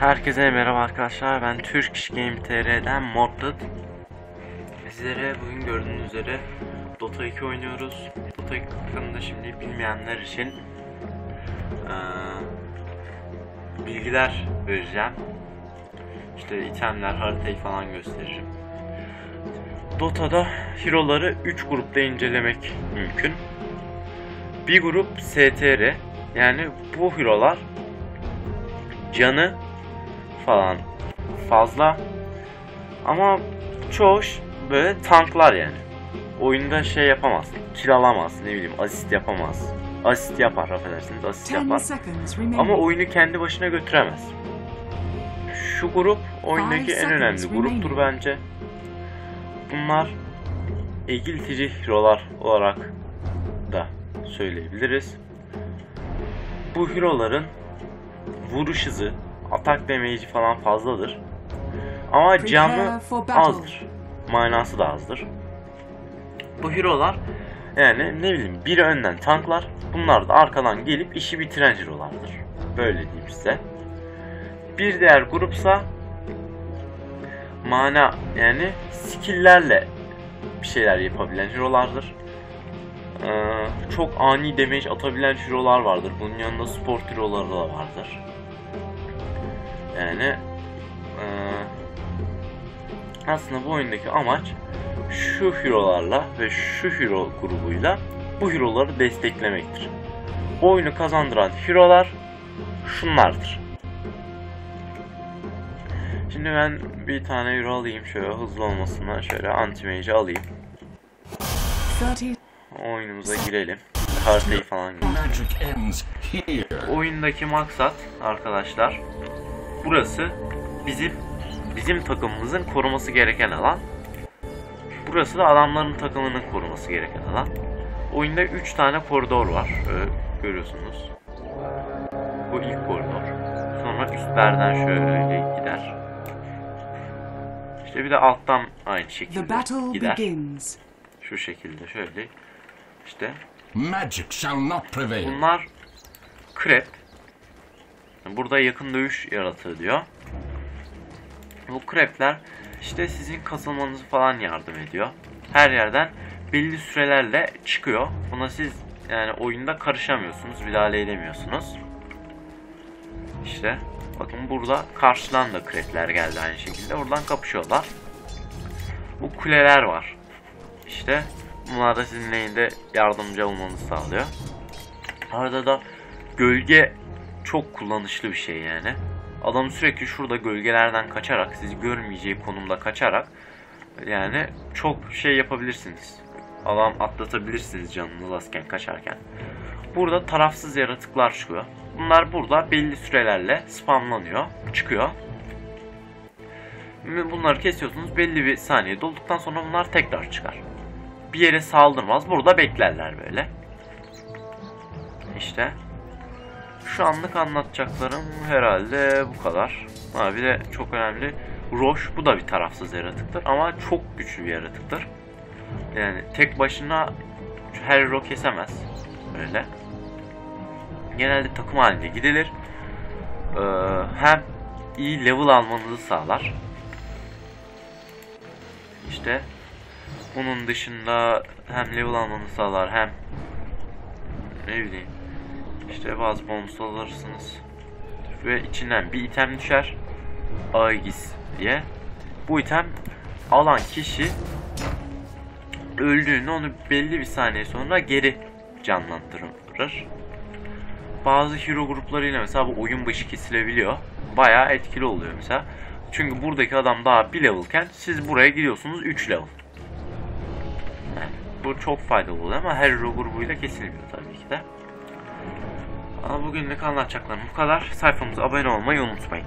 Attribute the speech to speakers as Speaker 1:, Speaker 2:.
Speaker 1: Herkese merhaba arkadaşlar. Ben Turkish Game TR'den Mortled. Sizlere bugün gördüğünüz üzere Dota 2 oynuyoruz. Dota 2 hakkında şimdi bilmeyenler için eee, bilgiler vereceğim. İşte itemler, haritayı falan gösteririm. Dota'da hero'ları 3 grupta incelemek mümkün. Bir grup STR yani bu hero'lar canı falan fazla ama çoğu böyle tanklar yani. Oyunda şey yapamaz, kill alamaz, ne bileyim asist yapamaz. Asist yapar affedersiniz, asist
Speaker 2: 10
Speaker 1: yapar. Ama oyunu kendi başına götüremez. Şu grup oyundaki en önemli gruptur bence. Bunlar egiltici hero'lar olarak da söyleyebiliriz. Bu hero'ların vuruş hızı, atak damage'i falan fazladır. Ama canı azdır. Manası da azdır. Bu hero'lar yani ne bileyim biri önden tanklar, bunlar da arkadan gelip işi bitiren hero'lardır. Böyle diyeyim size. Bir diğer grupsa mana yani skill'lerle bir şeyler yapabilen hero'lardır. Ee, çok ani damage atabilen hero'lar vardır. Bunun yanında sport hero'ları da vardır. Yani ee, aslında bu oyundaki amaç şu hero'larla ve şu hero grubuyla bu hero'ları desteklemektir. Oyunu kazandıran hero'lar şunlardır. Şimdi ben bir tane hero alayım şöyle hızlı olmasına şöyle anti mage'i alayım.
Speaker 2: 30
Speaker 1: Oyunumuza girelim. Haritayı falan girelim. Oyundaki maksat arkadaşlar burası bizim bizim takımımızın koruması gereken alan. Burası da adamların takımının koruması gereken alan. Oyunda 3 tane koridor var. Şöyle görüyorsunuz. Bu ilk koridor. Sonra üstlerden şöyle gider. İşte bir de alttan aynı şekilde gider. Şu şekilde şöyle. İşte
Speaker 3: Magic shall not prevail.
Speaker 1: Bunlar krep. Burada yakın dövüş yaratığı diyor. Bu krepler işte sizin kasılmanızı falan yardım ediyor. Her yerden belli sürelerle çıkıyor. Buna siz yani oyunda karışamıyorsunuz, müdahale edemiyorsunuz. İşte bakın burada karşıdan da krepler geldi aynı şekilde. Oradan kapışıyorlar. Bu kuleler var. İşte bunlar da sizin yardımcı olmanızı sağlıyor. Arada da gölge çok kullanışlı bir şey yani. Adam sürekli şurada gölgelerden kaçarak, sizi görmeyeceği konumda kaçarak yani çok şey yapabilirsiniz. Adam atlatabilirsiniz canınız azken kaçarken. Burada tarafsız yaratıklar çıkıyor. Bunlar burada belli sürelerle spamlanıyor, çıkıyor. Bunları kesiyorsunuz. Belli bir saniye dolduktan sonra bunlar tekrar çıkar. Bir yere saldırmaz. Burada beklerler böyle. İşte. Şu anlık anlatacaklarım herhalde bu kadar. Ha bir de çok önemli. Roş bu da bir tarafsız yaratıktır ama çok güçlü bir yaratıktır. Yani tek başına her hero kesemez. Öyle. Genelde takım halinde gidilir. Ee, hem iyi level almanızı sağlar. İşte bunun dışında hem level almanızı sağlar hem ne bileyim işte bazı bonus alırsınız. Ve içinden bir item düşer. Aegis diye. Bu item alan kişi öldüğünde onu belli bir saniye sonra geri canlandırır. Bazı hero gruplarıyla mesela bu oyun başı kesilebiliyor. Bayağı etkili oluyor mesela. Çünkü buradaki adam daha bir levelken siz buraya giriyorsunuz 3 level. Bu çok faydalı oluyor ama her hero grubuyla kesilmiyor tabii ki de. Ama bugünlük anlatacaklarım bu kadar. Sayfamıza abone olmayı unutmayın.